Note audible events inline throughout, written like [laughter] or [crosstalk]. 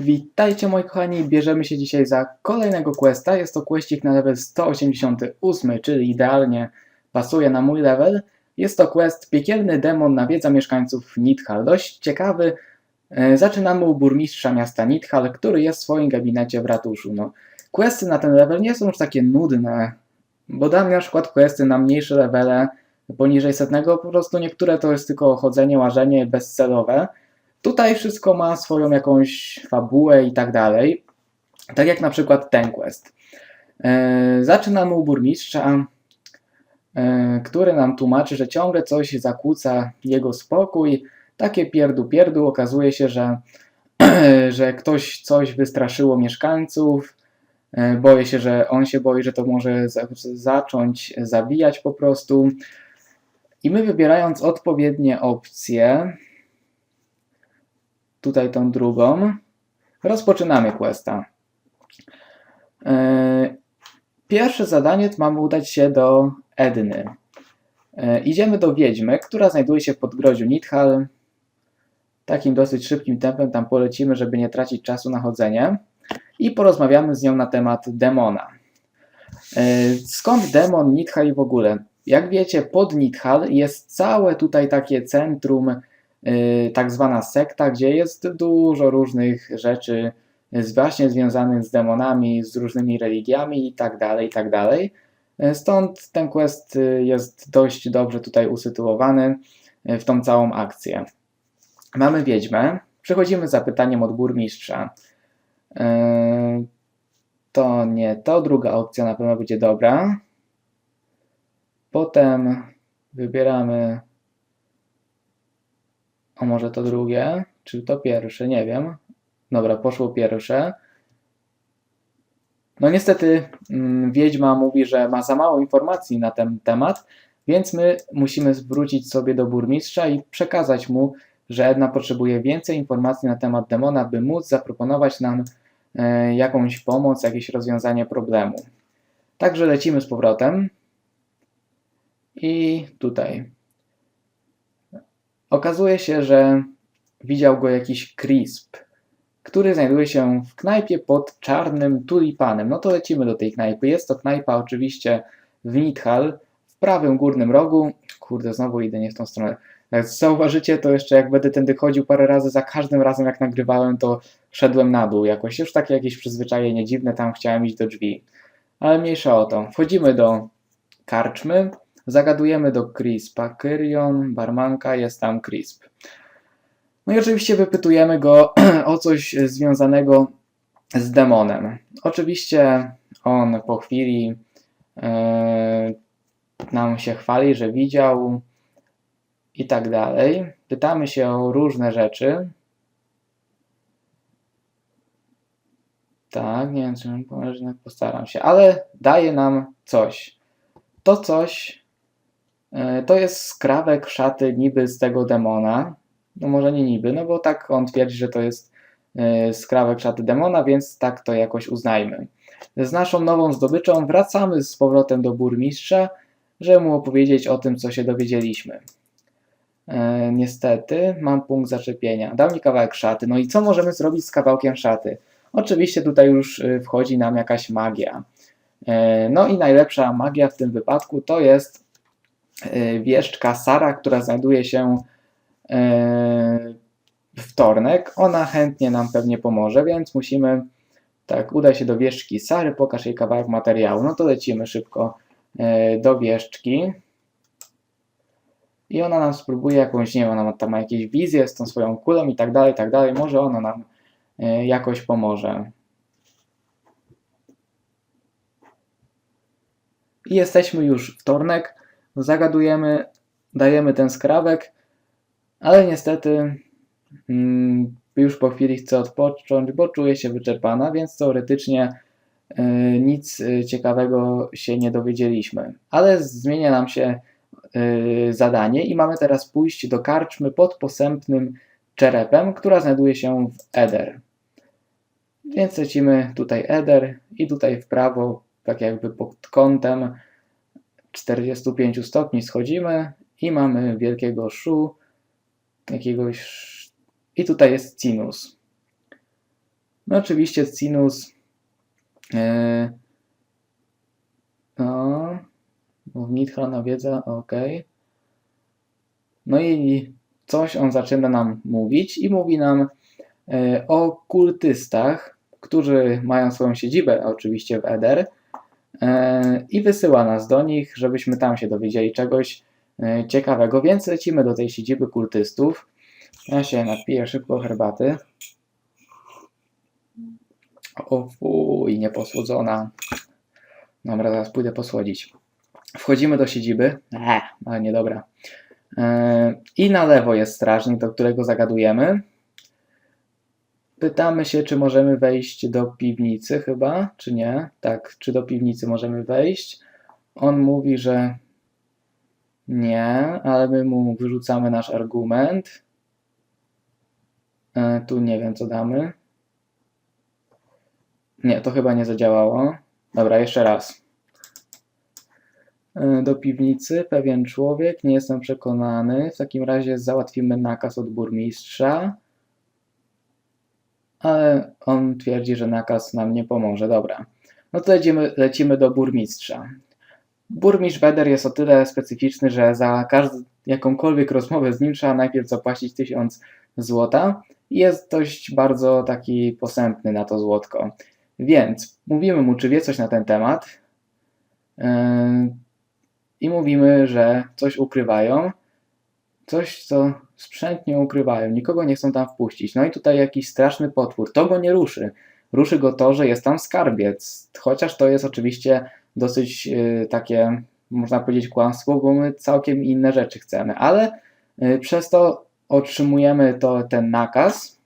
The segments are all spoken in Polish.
Witajcie moi kochani, bierzemy się dzisiaj za kolejnego questa. Jest to questik na level 188, czyli idealnie pasuje na mój level. Jest to quest Piekielny demon nawiedza mieszkańców Nidhal. Dość ciekawy. E, Zaczynamy u burmistrza miasta Nidhal, który jest w swoim gabinecie w ratuszu. No, questy na ten level nie są już takie nudne, bo dam na przykład questy na mniejsze levele, poniżej setnego, po prostu niektóre to jest tylko chodzenie, łażenie bezcelowe. Tutaj wszystko ma swoją jakąś fabułę i tak dalej. Tak jak na przykład ten quest. E, zaczynamy u burmistrza, e, który nam tłumaczy, że ciągle coś zakłóca jego spokój. Takie pierdu pierdu. Okazuje się, że, [clears throat] że ktoś coś wystraszyło mieszkańców. E, boję się, że on się boi, że to może za, zacząć zabijać po prostu. I my wybierając odpowiednie opcje, tutaj tą drugą. Rozpoczynamy questa. E, Pierwsze zadanie mamy udać się do Edny. E, Idziemy do Wiedźmy, która znajduje się w podgrodziu Nidhal. Takim dosyć szybkim tempem tam polecimy, żeby nie tracić czasu na chodzenie. I porozmawiamy z nią na temat demona. E, Skąd demon, Nidhal i w ogóle? Jak wiecie, pod Nidhal jest całe tutaj takie centrum tak zwana sekta, gdzie jest dużo różnych rzeczy właśnie związanych z demonami, z różnymi religiami i tak dalej, i tak dalej. Y, Stąd ten quest y, jest dość dobrze tutaj usytuowany y, w tą całą akcję. Mamy wiedźmę. Przechodzimy z zapytaniem od burmistrza. Y, To nie to, druga opcja na pewno będzie dobra. Potem wybieramy a może to drugie? Czy to pierwsze? Nie wiem. Dobra, poszło pierwsze. No niestety mm, Wiedźma mówi, że ma za mało informacji na ten temat, więc my musimy zwrócić sobie do burmistrza i przekazać mu, że Edna potrzebuje więcej informacji na temat demona, by móc zaproponować nam e, jakąś pomoc, jakieś rozwiązanie problemu. Także lecimy z powrotem. I tutaj. Okazuje się, że widział go jakiś Crisp, który znajduje się w knajpie pod czarnym tulipanem. No to lecimy do tej knajpy. Jest to knajpa oczywiście w Nidhal, w prawym górnym rogu. Kurde, znowu idę nie w tą stronę. Jak zauważycie, to jeszcze jak będę tędy chodził parę razy, za każdym razem jak nagrywałem, to szedłem na dół jakoś. Już takie jakieś przyzwyczajenie dziwne, tam chciałem iść do drzwi. Ale mniejsza o to. Wchodzimy do karczmy. Zagadujemy do Crispa. Kyrion, barmanka, jest tam Crisp. No i oczywiście wypytujemy go [clears throat] o coś związanego z demonem. Oczywiście on po chwili e, nam się chwali, że widział i tak dalej. Pytamy się o różne rzeczy. Tak, nie wiem, czy jednak postaram się, ale daje nam coś. To coś To jest skrawek szaty niby z tego demona. No może nie niby, no bo tak on twierdzi, że to jest e, skrawek szaty demona, więc tak to jakoś uznajmy. Z naszą nową zdobyczą wracamy z powrotem do burmistrza, żeby mu opowiedzieć o tym, co się dowiedzieliśmy. E, niestety mam punkt zaczepienia. Dał mi kawałek szaty. No i co możemy zrobić z kawałkiem szaty? Oczywiście tutaj już e, wchodzi nam jakaś magia. E, no i najlepsza magia w tym wypadku to jest e, wieszczka Sara, która znajduje się e, w wtornek. Ona chętnie nam pewnie pomoże, więc musimy tak, udaj się do wieszczki Sary, pokaż jej kawałek materiału. No to lecimy szybko e, do wieszczki. I ona nam spróbuje jakąś, nie wiem, ona tam ma jakieś wizje z tą swoją kulą i tak dalej, i tak dalej. Może ona nam jakoś pomoże. I jesteśmy już wtornek. Zagadujemy, dajemy ten skrawek, ale niestety mm, już po chwili chcę odpocząć, bo czuję się wyczerpana, więc teoretycznie y, nic y, ciekawego się nie dowiedzieliśmy. Ale zmienia nam się y, zadanie i mamy teraz pójść do karczmy pod posępnym czerepem, która znajduje się w Eder. Więc lecimy tutaj Eder i tutaj w prawo, tak jakby pod kątem 45 stopni schodzimy i mamy wielkiego szu, jakiegoś i tutaj jest sinus. No oczywiście Cinus e, no, Nitro nawiedza, ok. No i coś on zaczyna nam mówić i mówi nam e, o kultystach, którzy mają swoją siedzibę oczywiście w Eder i wysyła nas do nich, żebyśmy tam się dowiedzieli czegoś e, ciekawego, więc lecimy do tej siedziby kultystów. Ja się napiję szybko herbaty. O fuj, nieposłodzona. Dobra, zaraz pójdę posłodzić. Wchodzimy do siedziby. Eee, ale niedobra. Eee, I na lewo jest strażnik, do którego zagadujemy. Pytamy się, czy możemy wejść do piwnicy, chyba, czy nie? Tak, czy do piwnicy możemy wejść? On mówi, że nie, ale my mu wyrzucamy nasz argument. E, tu nie wiem, co damy. Nie, to chyba nie zadziałało. Dobra, jeszcze raz. E, Do piwnicy pewien człowiek, nie jestem przekonany. W takim razie załatwimy nakaz od burmistrza. Ale on twierdzi, że nakaz nam nie pomoże. Dobra. No to lecimy, lecimy do burmistrza. Burmistrz Weder jest o tyle specyficzny, że za każdą jakąkolwiek rozmowę z nim trzeba najpierw zapłacić 1000 złota i jest dość bardzo taki posępny na to złotko. Więc mówimy mu, czy wie coś na ten temat yy, i mówimy, że coś ukrywają, coś, co sprzętnie ukrywają, nikogo nie chcą tam wpuścić. No i tutaj jakiś straszny potwór, to go nie ruszy. Ruszy go to, że jest tam skarbiec, chociaż to jest oczywiście dosyć yy, takie, można powiedzieć, kłamstwo, bo my całkiem inne rzeczy chcemy, ale yy, przez to otrzymujemy to, ten nakaz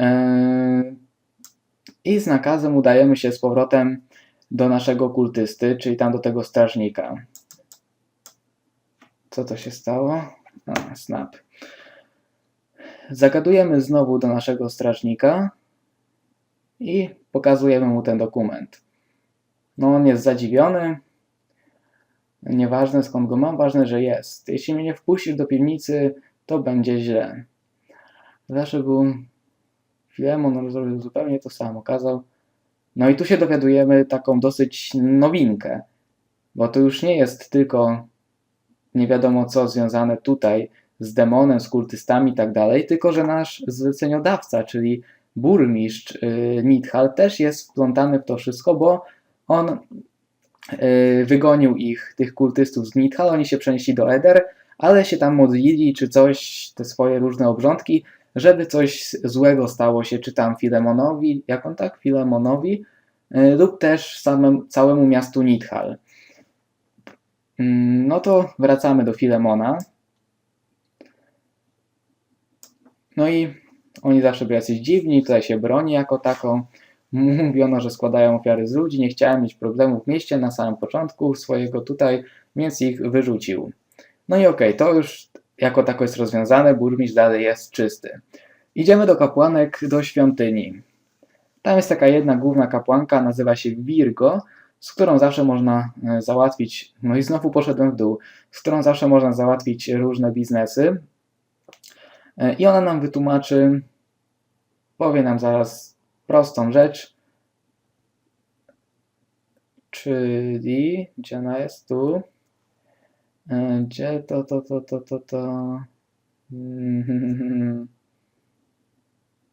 yy, i z nakazem udajemy się z powrotem do naszego kultysty, czyli tam do tego strażnika. Co to się stało? Snap. Zagadujemy znowu do naszego strażnika i pokazujemy mu ten dokument. No on jest zadziwiony. Nieważne skąd go mam, ważne, że jest. Jeśli mnie nie wpuścisz do piwnicy, to będzie źle. Zawsze był Filemon on zrobił zupełnie to samo. Kazał. No i tu się dowiadujemy taką dosyć nowinkę, bo to już nie jest tylko nie wiadomo co związane tutaj z demonem, z kultystami i tak dalej, tylko że nasz zleceniodawca, czyli burmistrz yy, Nidhal też jest wplątany w to wszystko, bo on yy, wygonił ich, tych kultystów z Nidhal, oni się przenieśli do Eder, ale się tam modlili czy coś, te swoje różne obrządki, żeby coś złego stało się, czy tam Filemonowi, jak on tak, Filemonowi, yy, lub też samemu, całemu miastu Nidhal. Mm, No to wracamy do Filemona. No i oni zawsze byli jacyś dziwni, tutaj się broni jako taką. Mówiono, że składają ofiary z ludzi, nie chciałem mieć problemów w mieście na samym początku swojego tutaj, więc ich wyrzucił. No i okej, to już jako tako jest rozwiązane, burmistrz dalej jest czysty. Idziemy do kapłanek, do świątyni. Tam jest taka jedna główna kapłanka, nazywa się Virgo, z którą zawsze można e, załatwić, no i znowu poszedłem w dół, z którą zawsze można załatwić różne biznesy. E, I ona nam wytłumaczy, powie nam zaraz prostą rzecz, czyli, gdzie ona jest? Tu. E, Gdzie to, to, to, to, to, to. Mm,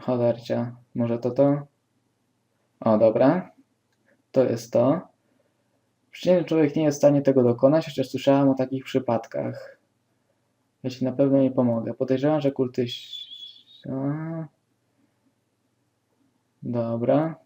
Cholercia, może to to? O, dobra. To jest to. Przeciętny człowiek nie jest w stanie tego dokonać, chociaż słyszałem o takich przypadkach. Ja ci na pewno nie pomogę. Podejrzewam, że kultyś... A. Dobra.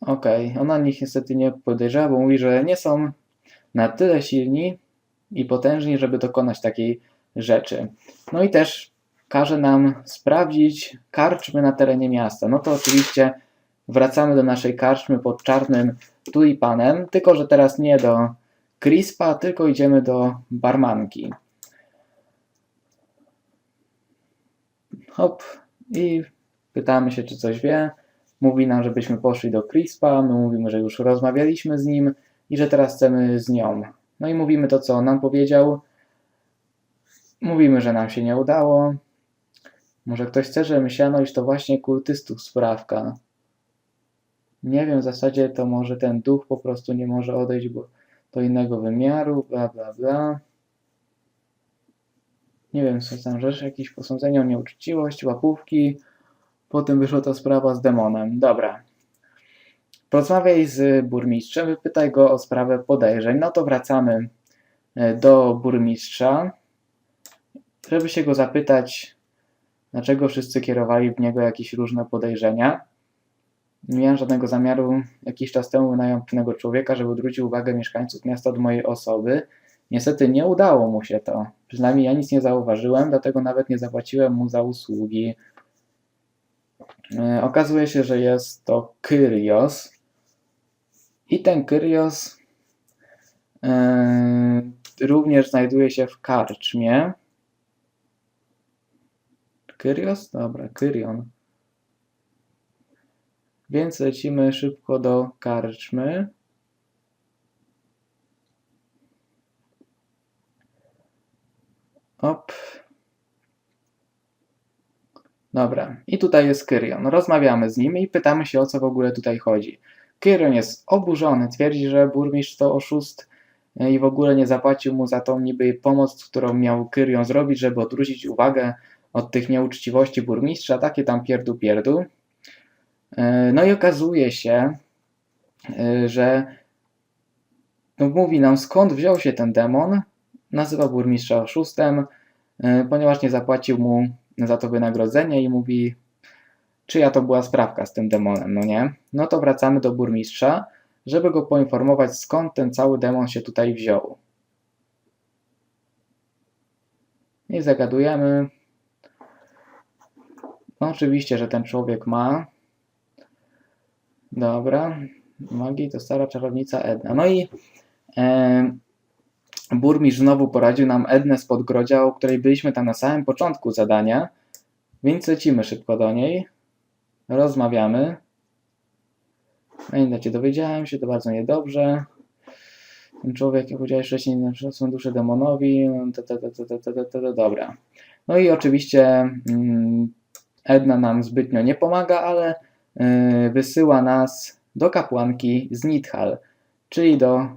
Okej, ona nich niestety nie podejrzewa, bo mówi, że nie są na tyle silni i potężni, żeby dokonać takiej rzeczy. No i też każe nam sprawdzić karczmy na terenie miasta. No to oczywiście wracamy do naszej karczmy pod czarnym tulipanem, tylko że teraz nie do Crispa, tylko idziemy do barmanki. Hop i pytamy się, czy coś wie. Mówi nam, żebyśmy poszli do Crispa, my mówimy, że już rozmawialiśmy z nim i że teraz chcemy z nią. No i mówimy to, co on nam powiedział. Mówimy, że nam się nie udało. Może ktoś chce, żeby myślano, iż to właśnie kultystów sprawka. Nie wiem, w zasadzie to może ten duch po prostu nie może odejść bo do innego wymiaru, bla bla bla. Nie wiem, są tam rzeczy, jakieś posądzenia o nieuczciwość, łapówki. Potem wyszła ta sprawa z demonem. Dobra. Porozmawiaj z burmistrzem, wypytaj go o sprawę podejrzeń. No to wracamy e, do burmistrza, żeby się go zapytać, dlaczego wszyscy kierowali w niego jakieś różne podejrzenia. Nie miałem żadnego zamiaru jakiś czas temu wynająć pewnego człowieka, żeby odwrócił uwagę mieszkańców miasta od mojej osoby. Niestety nie udało mu się to. Przynajmniej ja nic nie zauważyłem, dlatego nawet nie zapłaciłem mu za usługi. E, Okazuje się, że jest to Kyrios. I ten Kyrios e, również znajduje się w karczmie. Kyrios? Dobra, Kyrion. Więc lecimy szybko do karczmy. Op. Dobra, i tutaj jest Kyrion. Rozmawiamy z nim i pytamy się, o co w ogóle tutaj chodzi. Kyrion jest oburzony, twierdzi, że burmistrz to oszust e, i w ogóle nie zapłacił mu za tą niby pomoc, którą miał Kyrion zrobić, żeby odwrócić uwagę od tych nieuczciwości burmistrza, takie tam pierdu pierdu. E, No i okazuje się, e, że no mówi nam skąd wziął się ten demon, nazywa burmistrza oszustem, e, ponieważ nie zapłacił mu za to wynagrodzenie i mówi, czyja to była sprawka z tym demonem, no nie? No to wracamy do burmistrza, żeby go poinformować skąd ten cały demon się tutaj wziął. I zagadujemy. No oczywiście, że ten człowiek ma. Dobra. Magii to stara czarownica Edna. No i e, burmistrz znowu poradził nam Ednę z podgrodzia, o której byliśmy tam na samym początku zadania. Więc lecimy szybko do niej. Rozmawiamy. No Pamiętacie, dowiedziałem się, to bardzo niedobrze. Ten człowiek, jak powiedziałeś wcześniej, są dusze demonowi. Ta, ta, ta, dobra. No i oczywiście mm, Edna nam zbytnio nie pomaga, ale wysyła nas do kapłanki z Nithal, czyli do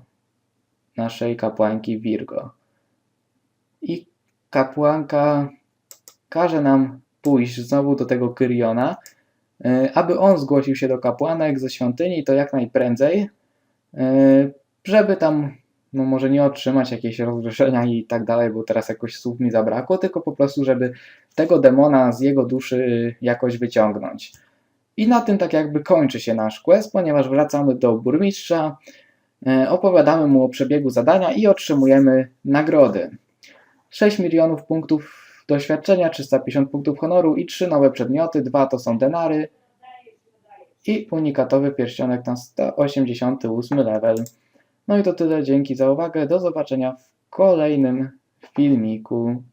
naszej kapłanki Virgo. I kapłanka każe nam pójść znowu do tego Kyriona, yy, aby on zgłosił się do kapłanek ze świątyni, to jak najprędzej, yy, żeby tam, no może nie otrzymać jakiegoś rozgrzeszenia i tak dalej, bo teraz jakoś słów mi zabrakło, tylko po prostu, żeby tego demona z jego duszy jakoś wyciągnąć. I na tym tak jakby kończy się nasz quest, ponieważ wracamy do burmistrza, e, opowiadamy mu o przebiegu zadania i otrzymujemy nagrody. 6 milionów punktów doświadczenia, 350 punktów honoru i 3 nowe przedmioty, dwa to są denary i unikatowy pierścionek na 188 level. No i to tyle, dzięki za uwagę, do zobaczenia w kolejnym filmiku.